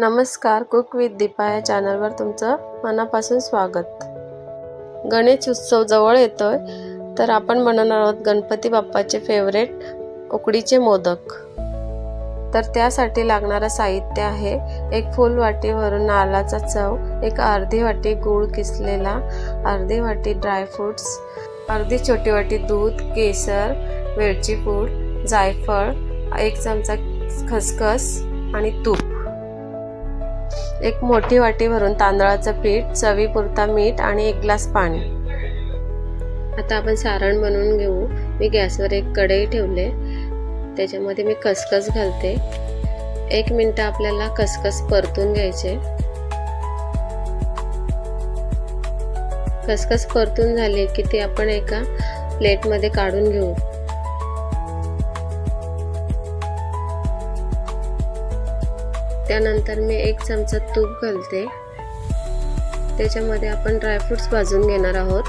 नमस्कार cook with Deepa या चॅनलवर तुमचं मनापासून स्वागत. गणेश उत्सव जवळ येतोय तर आपण बनवणार आहोत गणपती बाप्पाचे फेवरेट उकडीचे मोदक. तर त्यासाठी लागणारं साहित्य आहे एक फुल वाटी भरून नारळाचा चव एक अर्धी वाटी गूळ किसलेला अर्धी वाटी ड्रायफ्रुट्स अर्धी छोटी वाटी दूध केसर वेलची पूड जायफळ एक चमचा खसखस आणि तूप. एक मोठी वाटी भरून तांदळाचं पीठ चवीपुरता मीठ आणि एक ग्लास पाणी. आता आपण सारण बनवून घेऊ. मी गॅसवर एक कढई ठेवले. त्याच्यामध्ये मी खसखस घालते. एक मिनटं आपल्याला खसखस परतून घ्यायचे. खसखस परतून झाली की ती आपण एका प्लेटमध्ये काढून घेऊ. त्यानंतर मी एक चमचा तूप घालते. त्याच्यामध्ये आपण ड्रायफ्रुट्स भाजून घेणार आहोत.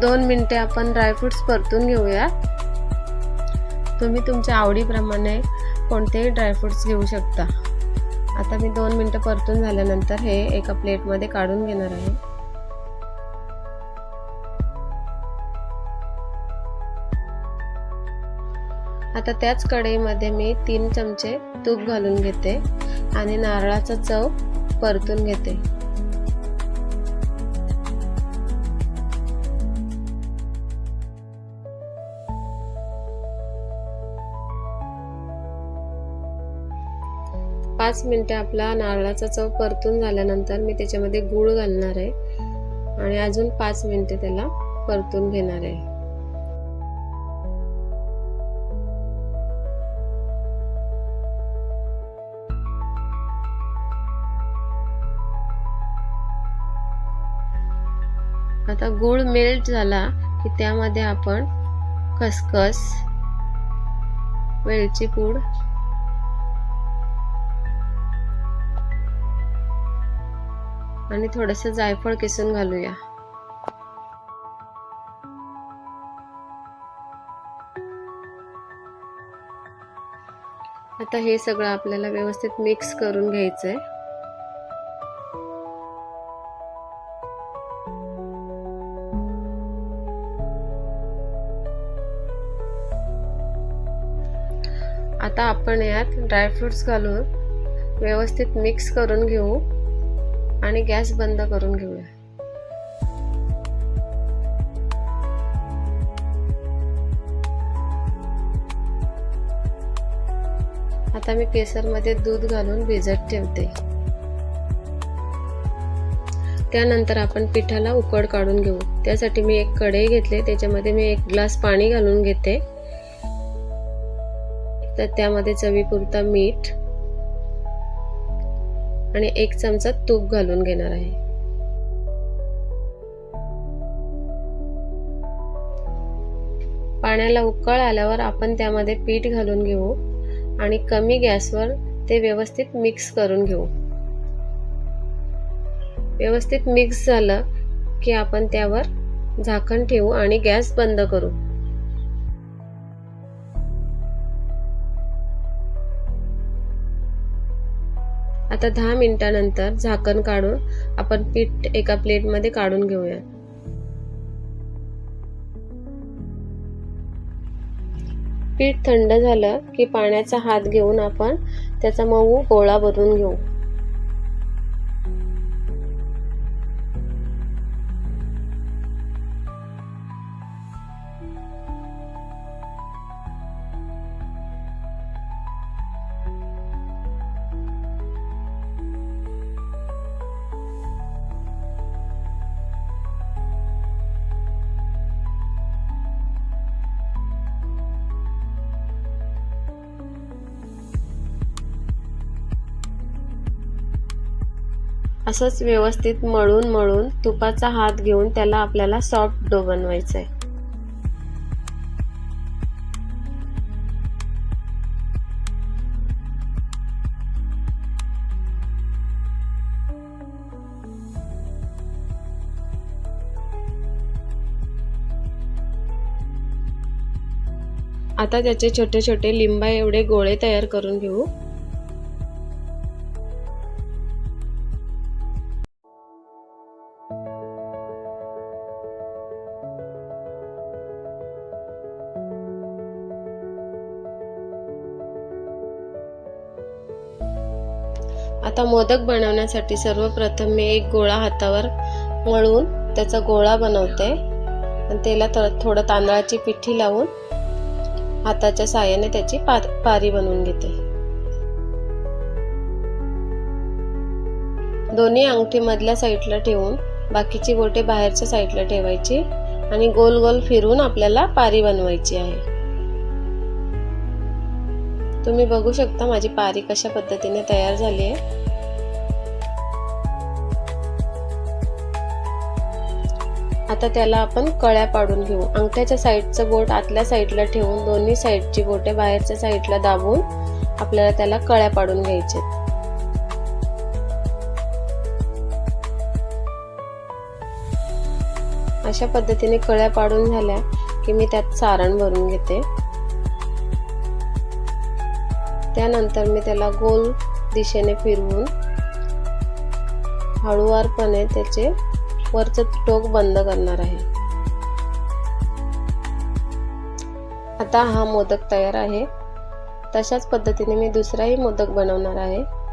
दोन मिनटे आपण ड्रायफ्रूट्स परतून घेऊया तुम्ही तुमच्या आवडीप्रमाणे कोणतेही ड्रायफ्रूट्स घेऊ शकता. आता मी दोन मिनटं परतून झाल्यानंतर हे एका प्लेटमध्ये काढून घेणार आहे. आता त्याच कढईमध्ये मी तीन चमचे तूप घालून घेते आणि नारळाचा चव परतून घेते. पाच मिनटं आपला नारळाचा चव परतून झाल्यानंतर मी त्याच्यामध्ये गूळ घालणार आहे आणि अजून पाच मिनटे त्याला परतून घेणार आहे. आता गूळ मेल्ट झाला की त्यामध्ये आपण खसखस वेलची पूड आणि थोडंसं जायफळ किसून घालूया. आता हे सगळं आपल्याला व्यवस्थित मिक्स करून घ्यायचंय. आता आपण यात ड्रायफ्रूट्स घालून व्यवस्थित मिक्स करून घेऊ आणि गॅस बंद करून घेऊया. आता मी केसरमध्ये दूध घालून भिजत ठेवते. त्यानंतर आपण पिठाला उकड काढून घेऊ. त्यासाठी मी एक कढई घेतले त्याच्यामध्ये मी एक ग्लास पाणी घालून घेते. तर त्यामध्ये चवीपुरता मीठ आणि एक चमचा तूप घालून घेणार आहे. पाण्याला उकळ आल्यावर आपण त्यामध्ये पीठ घालून घेऊ आणि कमी गॅसवर ते व्यवस्थित मिक्स करून घेऊ. व्यवस्थित मिक्स झालं की आपण त्यावर झाकण ठेवू आणि गॅस बंद करू. आता दहा मिनिटानंतर झाकण काढून आपण पीठ एका प्लेटमध्ये काढून घेऊया. पीठ थंड झालं की पाण्याचा हात घेऊन आपण त्याचा मऊ गोळा भरून घेऊ. असंच व्यवस्थित मळून मळून तुपाचा हात घेऊन त्याला आपल्याला सॉफ्ट डो बनवायचा आहे आता त्याचे छोटे छोटे लिंबा एवढे गोळे तयार करून घेऊ. आता मोदक बनवण्यासाठी सर्वप्रथम मी एक गोळा हातावर वळून त्याचा गोळा बनवते. आणि त्याला थोडं तांदळाची पिठी लावून हाताच्या साहाय्याने त्याची पा पारी बनवून घेते. दोन्ही अंगठी मधल्या साईडला ठेवून बाकीची बोटे बाहेरच्या साईडला ठेवायची आणि गोल गोल फिरून आपल्याला पारी बनवायची आहे. तुम्ही बघू शकता माझी पारी कशा पद्धतीने तयार झाली आहे. आता त्याला आपण कळ्या पाडून घेऊ. अंगठ्याच्या साईडचं बोट आतल्या साईडला ठेवून दोन्ही साईडची बोटे बाहेरच्या साईडला दाबून आपल्याला त्याला कळ्या पाडून घ्यायचे अशा पद्धतीने कळ्या पाडून झाल्या की मी त्यात सारण भरून घेते. त्यानंतर मी त्याला गोल दिशेने फिरवून हळुवारपणे त्याचे वरचं टोक बंद करणार आहे. आता हा मोदक तयार आहे. तशाच पद्धतीने मी दुसराही मोदक बनवणार आहे.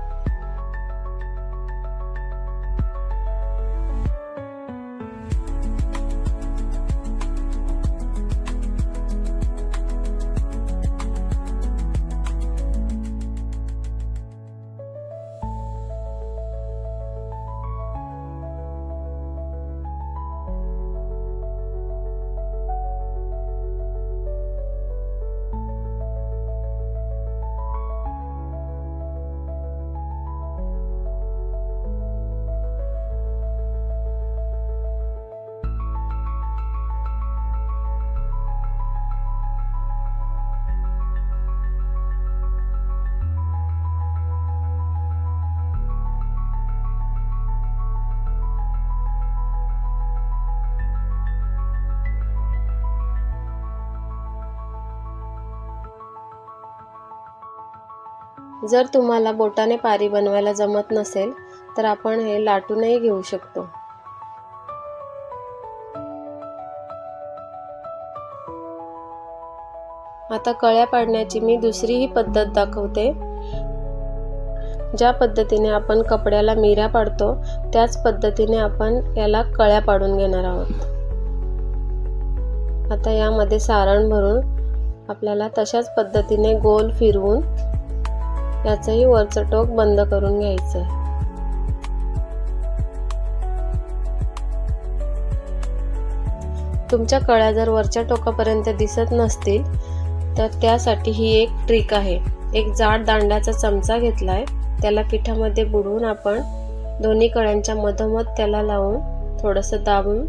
जर तुम्हाला बोटाने पारी बनवायला जमत नसेल तर आपण हे लाटूनही घेऊ शकतो. आता कळ्या पाडण्याची मी दुसरीही पद्धत दाखवते. ज्या पद्धतीने आपण कपड्याला मिऱ्या पाडतो त्याच पद्धतीने आपण याला कळ्या पाडून घेणार आहोत. आता यामध्ये सारण भरून आपल्याला तशाच पद्धतीने गोल फिरवून याचंही वरचं टोक बंद करून घ्यायचं तुमच्या कळ्या जर वरच्या टोकापर्यंत दिसत नसतील तर त्यासाठी ही एक ट्रिक आहे. एक जाड दांड्याचा चमचा घेतलाय त्याला पिठामध्ये बुडवून आपण दोन्ही कळ्यांच्या मधोमध त्याला लावून थोडंसं दाबून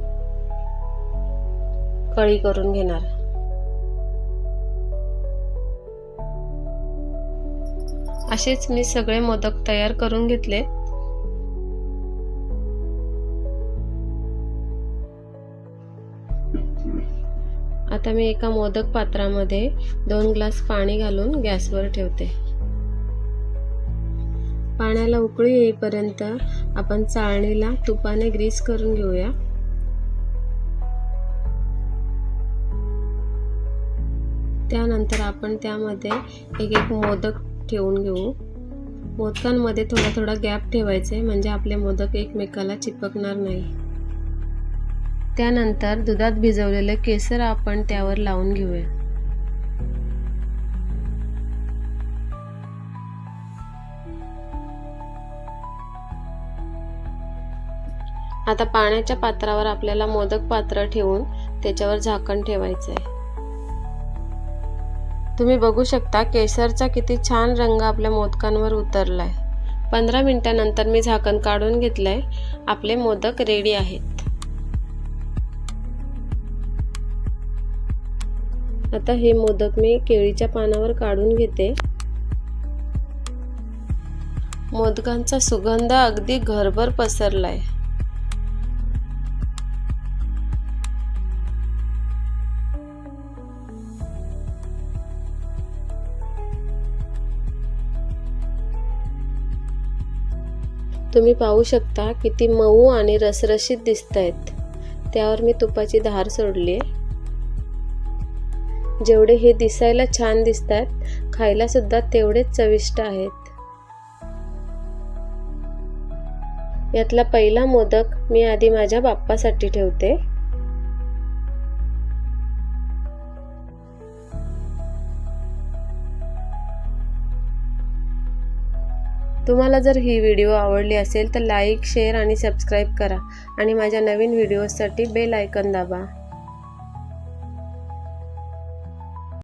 कळी करून घेणार. असेच मी सगळे मोदक तयार करून घेतले. आता मी एका मोदक पात्रामध्ये दोन ग्लास पाणी घालून गॅसवर ठेवते. पाण्याला उकळी येईपर्यंत आपण चाळणीला तुपाने ग्रीस करून घेऊया. त्यानंतर आपण त्यामध्ये एक एक मोदक ठेवून घेऊ. मोदकांमध्ये थोडा थोडा गॅप ठेवायचे म्हणजे आपले मोदक एकमेकाला चिपकणार नाही. त्यानंतर दुधात भिजवलेले केसर आपण त्यावर लावून घेऊया. आता पाण्याच्या पात्रावर आपल्याला मोदक पात्र ठेवून त्याच्यावर झाकण ठेवायचं आहे तुम्ही बघू शकता केसरचा किती छान रंग आपल्या मोदकांवर उतरला आहे पंधरा मिनिटानंतर मी झाकण काढून घेतलंय. आपले मोदक रेडी आहेत. आता हे मोदक मी केळीच्या पानावर काढून घेते. मोदकांचा सुगंध अगदी घरभर पसरलाय. तुम्ही पाहू शकता किती मऊ आणि रसरशीत दिसत आहेत त्यावर मी तुपाची धार सोडली जेवढे हे दिसायला छान दिसत आहेत खायला सुद्धा तेवढेच चविष्ट आहेत. यातला पहिला मोदक मी आधी माझ्या बाप्पासाठी ठेवते. तुम्हाला जर ही व्हिडिओ आवडली असेल तर लाईक शेअर आणि सबस्क्राईब करा. आणि माझ्या नवीन व्हिडिओजसाठी बेल आयकन दाबा.